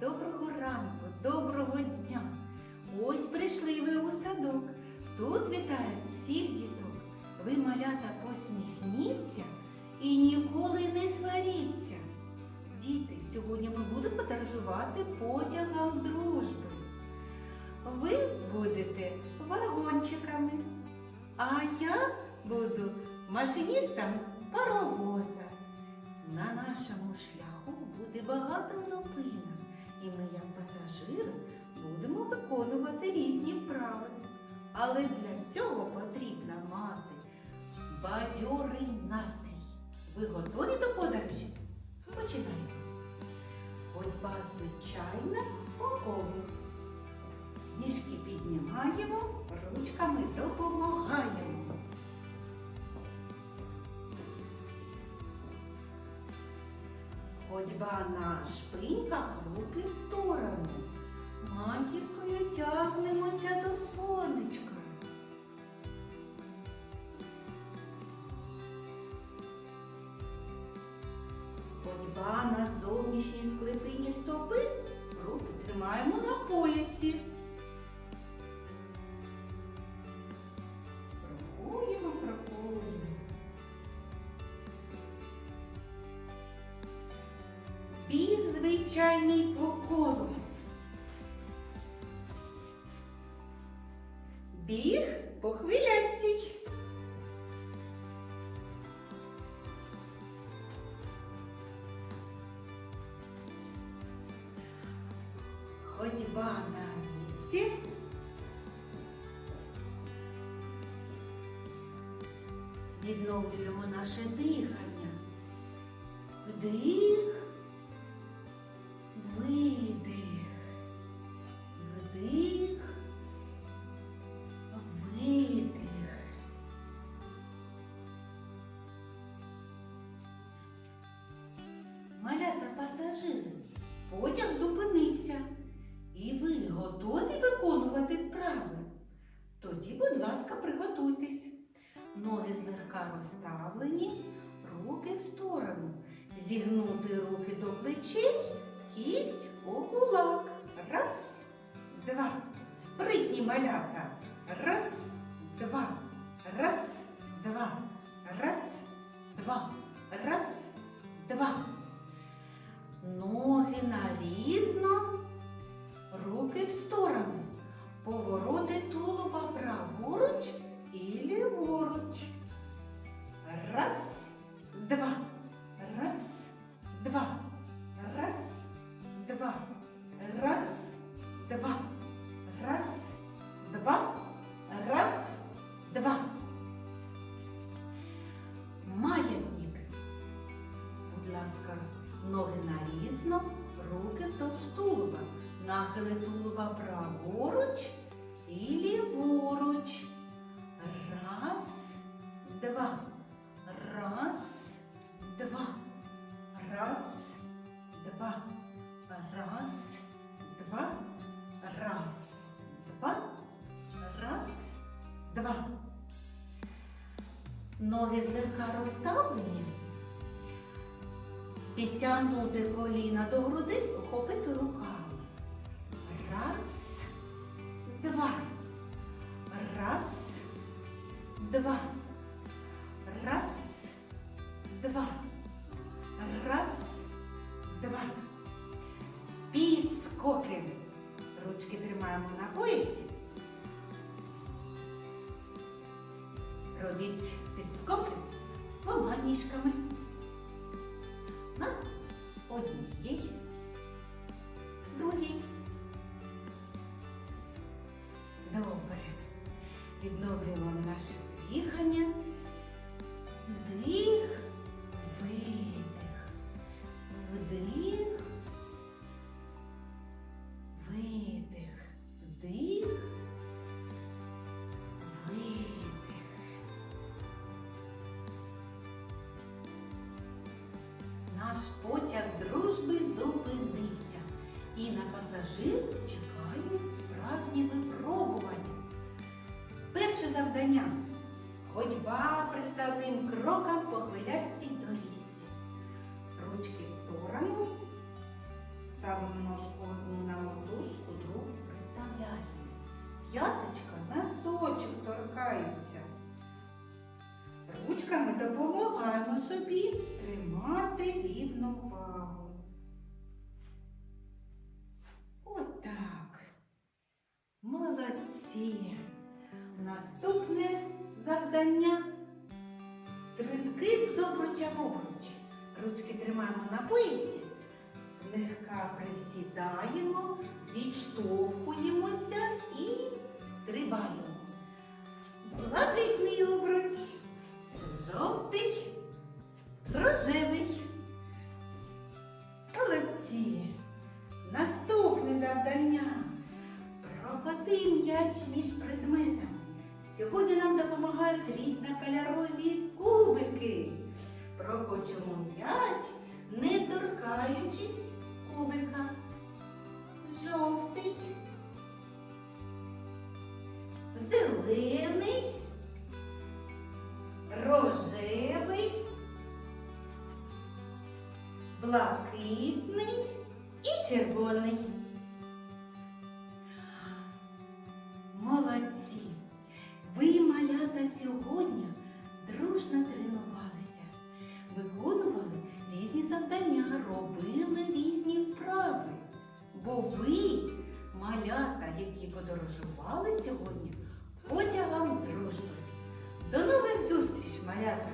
доброго ранку, доброго дня. Ось прийшли ви у садок. Тут вітають всіх діток. Ви, малята, посміхніться і ніколи не сваріться. Діти, сьогодні ми будемо подорожувати потягом дружби. Ви будете вагончиками, а я буду машиністом паровоза. На нашому шляху буде багато зупинок, і ми, як пасажири, будемо виконувати різні вправи. Але для цього потрібно мати бадьорий настрій. Ви готові до подорожі? Починаємо. Ходьба звичайна по. Ніжки піднімаємо, ручками допомагаємо. Ходьба на шпиньках руки в сторону. Матіркою тягнемося до сонечка. Ходьба на зовнішній склепині стопи. Руки тримаємо на поясі. Звичайний по. Біг по хвилястій. Ходьба на місці. Відновлюємо наше дихання. Вдих. Пасажири, потяг зупинився. І ви готові виконувати вправи? Тоді, будь ласка, приготуйтесь. Ноги злегка розставлені, руки в сторону. Зігнути руки до плечей, кість у кулак. Раз, два. Спритні малята. Раз, два. Раз, два. Раз, два. Нахили тулуба праворуч і ліворуч. Раз, два. Раз, два. Раз, два. Раз, два. Раз, два. Раз, два. Ноги злегка розставлені. Підтягнути коліна до груди, охопити руками. Два. Раз, два. Раз, два. Підскоки. Ручки тримаємо на поясі. Робіть підскоки двома ніжками. На однієї, другій. Добре. Відновлюємо наше дихання. Приставним кроком по тримаємо на поясі, легка присідаємо, відштовхуємося і стрибаємо. Блакитний обруч, жовтий, рожевий. Молодці. Наступне завдання. Проводи м'яч між предметами. Сьогодні нам допомагають різнокольорові кубики. Прокочимо м'яч, не торкаючись кубика. Жовтий, зелений, рожевий, блакитний і червоний. Молодці! Ви, малята, сьогодні дружно подорожували сьогодні, потягом дружби. До нових зустріч, малята!